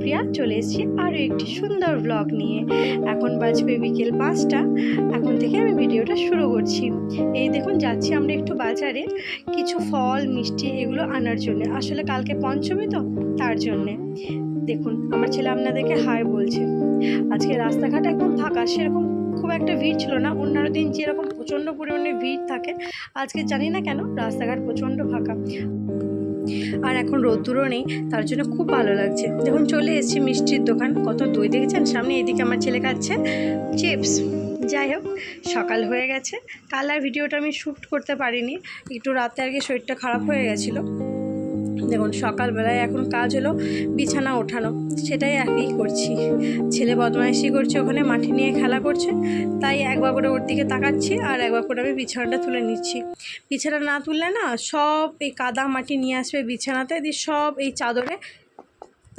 প্রিয়া, চলে এসেছি আরও একটি সুন্দর ব্লগ নিয়ে। এখন বাজবে বিকেল পাঁচটা। এখন থেকে আমি ভিডিওটা শুরু করছি। এই দেখুন, যাচ্ছি আমরা একটু বাজারে। কিছু ফল, মিষ্টি এগুলো আনার জন্য। আসলে কালকে পঞ্চমী তো, তার জন্যে। দেখুন, আমার ছেলে আপনাদেরকে হাই বলছে। আজকে রাস্তাঘাট একদম ফাঁকা, সেরকম খুব একটা ভিড় ছিল না। অন্যান্য দিন যেরকম প্রচণ্ড পরিমাণে ভিড় থাকে, আজকে জানি না কেন, রাস্তাঘাট প্রচণ্ড ফাঁকা। আর এখন রোদ্দুরও নেই, তার জন্য খুব ভালো লাগছে। যখন চলে এসেছি মিষ্টির দোকান, কত দই দেখেছেন? সামনে এদিকে আমার ছেলে খাচ্ছে চিপস। যাই হোক, সকাল হয়ে গেছে। কাল আর ভিডিওটা আমি শ্যুট করতে পারিনি। একটু রাতে আর কি শরীরটা খারাপ হয়ে গেছিল। দেখুন, সকালবেলায় এখন কাজ হলো বিছানা ওঠানো। সেটাই একই করছি। ছেলে বদমাইশি করছে ওখানে, মাঠে নিয়ে খেলা করছে। তাই একবার করে ওর দিকে তাকাচ্ছি আর একবার করে আমি বিছানাটা তুলে নিচ্ছি। বিছানা না তুললে না সব এই কাদা মাটি নিয়ে আসবে বিছানাতে, দিয়ে সব এই চাদরে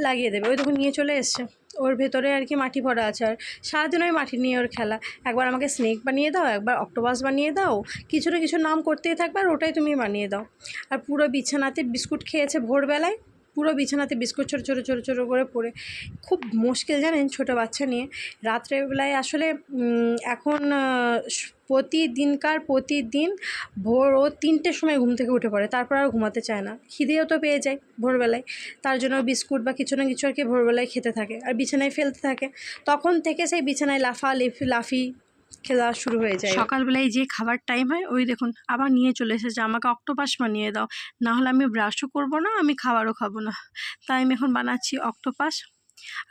লাগিয়ে দেবে। ওই দেখুন, নিয়ে চলে এসছে। ওর ভেতরে আর কি মাটি ভরা আছে। আর সারাদিন ওই মাটি নিয়ে ওর খেলা। একবার আমাকে স্নেক বানিয়ে দাও, একবার অক্টোপাস বানিয়ে দাও। কিছু না কিছু নাম করতেই থাকবে আর ওটাই তুমি বানিয়ে দাও। আর পুরো বিছানাতে বিস্কুট খেয়েছে ভোরবেলায়। পুরো বিছানাতে বিস্কুট ছোটো ছোটো ছোটো ছোটো করে পড়ে খুব মুশকিল জানেন ছোটো বাচ্চা নিয়ে। রাত্রেবেলায় আসলে এখন প্রতিদিনকার প্রতিদিন ভোর ও তিনটের সময় ঘুম থেকে উঠে পড়ে, তারপর আর ঘুমাতে চায় না। খিদেও তো পেয়ে যায় ভোরবেলায়, তার জন্য বিস্কুট বা কিছু না কিছু আর কি ভোরবেলায় খেতে থাকে, আর বিছানায় ফেলতে থাকে। তখন থেকে সেই বিছানায় লাফা, লেফি, লাফি খেলা শুরু হয়ে যায়। সকালবেলায় যে খাবার টাইম হয়, ওই দেখুন, আবার নিয়ে চলে এসেছে, আমাকে অক্টোপাস বানিয়ে দাও। না হলে আমি ব্রাশও করব না, আমি খাবারও খাব না। তাই আমি এখন বানাচ্ছি অক্টোপাস।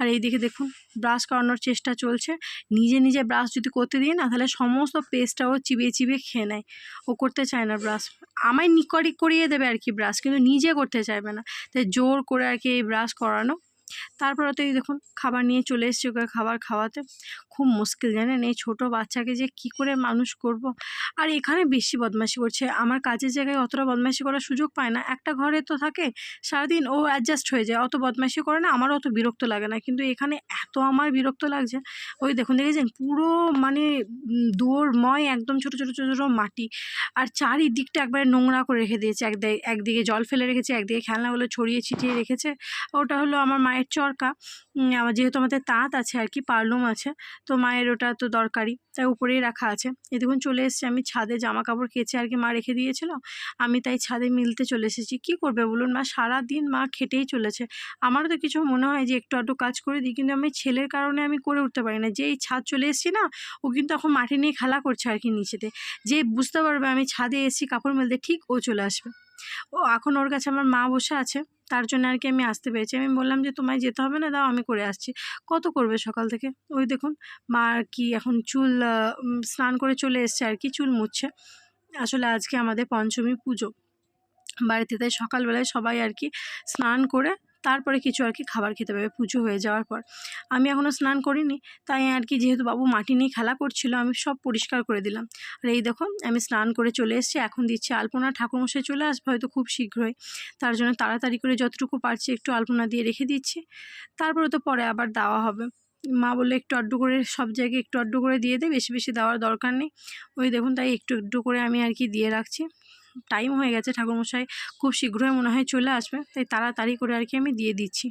আর এই এইদিকে দেখুন ব্রাশ করানোর চেষ্টা চলছে। নিজে নিজে ব্রাশ যদি করতে দিই না, তাহলে সমস্ত পেস্টটা ও চিবিয়ে চিবিয়ে খেয়ে নেয়। ও করতে চায় না ব্রাশ আমায় নিকরি করিয়ে দেবে আর কি ব্রাশ কিন্তু নিজে করতে চাইবে না। তাই জোর করে আর কি এই ব্রাশ করানো তারপরে তো এই দেখুন খাবার নিয়ে চলে এসেছি ওকে খাবার খাওয়াতে। খুব মুশকিল, জানেন? এই ছোটো বাচ্চাকে যে কি করে মানুষ করব? আর এখানে বেশি বদমাশি করছে। আমার কাজের জায়গায় অতটা বদমাশি করার সুযোগ পায় না। একটা ঘরে তো থাকে, সারাদিন ও অ্যাডজাস্ট হয়ে যায়। অত বদমাশি করে না আমারও অত বিরক্ত লাগে না। কিন্তু এখানে এত আমার বিরক্ত লাগছে। ওই দেখুন, দেখেছেন? পুরো মানে দৌড়ময় একদম ছোটো ছোটো ছোটো ছোটো মাটি। আর চারিদিকটা একবারে নোংরা করে রেখে দিয়েছে। একদিকে জল ফেলে রেখেছে, একদিকে খেলনাগুলো ছড়িয়ে ছিটিয়ে রেখেছে। ওটা হলো আমার মায়ের চরকা। আমার যেহেতু আমাদের তাঁত আছে আর কি, পারলুম আছে, তো মায়ের ওটা তো দরকারি। তাই উপরেই রাখা আছে। এই দেখুন চলে এসেছি, আমি ছাদে জামা কাপড় কেচে আর কি মা রেখে দিয়েছিল। আমি তাই ছাদে মিলতে চলে এসেছি। কী করবে বলুন মা? সারা দিন মা খেটেই চলেছে। আমারও তো কিছু মনে হয় যে একটু আধটু কাজ করে দিই, কিন্তু আমি ছেলের কারণে আমি করে উঠতে পারি না। যে এই ছাদ চলে এসেছি না, ও কিন্তু এখন মাটি নিয়ে খেলা করছে আর কি নিচেতে। যে বুঝতে পারবে আমি ছাদে এসেছি, কাপড় মেলতে ঠিক ও চলে আসবে। ও এখন ওর কাছে আমার মা বসে আছে। তার জন্য আর কি আমি আসতে পেরেছি। আমি বললাম যে, তোমায় যেতে হবে না, দাও আমি করে আসছি। কত করবে সকাল থেকে? ওই দেখুন, মা আর কি এখন চুল স্নান করে চলে এসছে আর কি, চুল মুছছে। আসলে আজকে আমাদের পঞ্চমী পুজো। বাড়িতে তাই সকালবেলায় সবাই আর কি স্নান করে তারপরে কিছু আর কি খাবার খেতে পাবে, পুজো হয়ে যাওয়ার পর। আমি এখনও স্নান করিনি, তাই আর কি যেহেতু বাবু মাটি নিয়ে খেলা করছিল, আমি সব পরিষ্কার করে দিলাম। আর এই দেখো, আমি স্নান করে চলে এসেছি, এখন দিচ্ছি আলপনা। ঠাকুরমশাই চলে আসবে হয়তো খুব শীঘ্রই, তার জন্য তাড়াতাড়ি করে যতটুকু পারছি একটু আলপনা দিয়ে রেখে দিচ্ছি। তারপরে তো পরে আবার দেওয়া হবে। মা বলল, একটু আড্ডু করে সব জায়গায় একটু আড্ডু করে দিয়ে দে, বেশি বেশি দেওয়ার দরকার নেই। ওই দেখুন, তাই একটু একটু করে আমি আর কি দিয়ে রাখছি। টাইম হয়ে গেছে ঠাকুরমশাই, খুব শীঘ্রই মনে হয় চলে আসবে, তাই তাড়াতাড়ি করে আর কি আমি দিয়ে দিচ্ছি।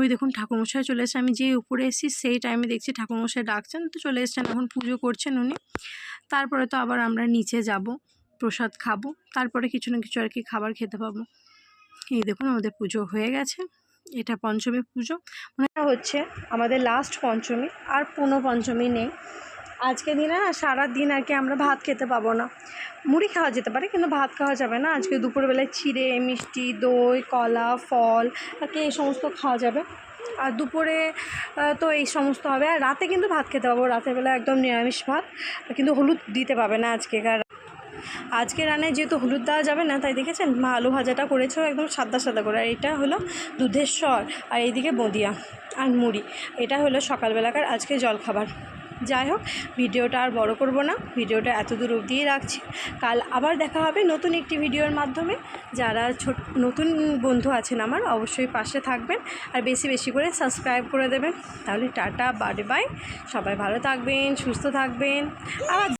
ওই দেখুন, ঠাকুরমশাই চলে এসে আমি যেই উপরে এসেছি, সেই টাইমে দেখছি ঠাকুরমশাই ডাকছেন, তো চলে এসছেন, এখন পুজো করছেন উনি। তারপরে তো আবার আমরা নিচে যাব, প্রসাদ খাব, তারপরে কিছু না কিছু আর কি খাবার খেতে পাবো। এই দেখুন, আমাদের পুজো হয়ে গেছে। এটা পঞ্চমী পুজো। মানে হচ্ছে আমাদের লাস্ট পঞ্চমী, আর পুনঃ পঞ্চমী নেই। আজকে দিনে না সারা দিন আর কি আমরা ভাত খেতে পাবো না। মুড়ি খাওয়া যেতে পারে, কিন্তু ভাত খাওয়া যাবে না। আজকে দুপুরবেলায় চিড়ে, মিষ্টি, দই, কলা, ফল, আর কি এই সমস্ত খাওয়া যাবে। আর দুপুরে তো এই সমস্ত হবে। আর রাতে কিন্তু ভাত খেতে পাবো। রাতের বেলা একদম নিরামিষ ভাত, কিন্তু হলুদ দিতে পাবে না আজকেকার আজকে রান্নায় যেহেতু হলুদ দেওয়া যাবে না, তাই দেখেছেন? মা আলু ভাজাটা করেছ একদম সাদা সাদা করে। আর এটা হলো দুধের স্বর আর এইদিকে বদিয়া আর মুড়ি। এটা হলো সকালবেলাকার আজকে জলখাবার। যাই হোক, ভিডিওটা আর বড় করব না। ভিডিওটা এত দূর অবধিই রাখছি। কাল আবার দেখা হবে নতুন একটি ভিডিওর মাধ্যমে। যারা ছোট, নতুন বন্ধু আছেন আমার, অবশ্যই পাশে থাকবেন আর বেশি বেশি করে সাবস্ক্রাইব করে দেবেন। তাহলে টাটা, বাই বাই। সবাই ভালো থাকবেন, সুস্থ থাকবেন। আর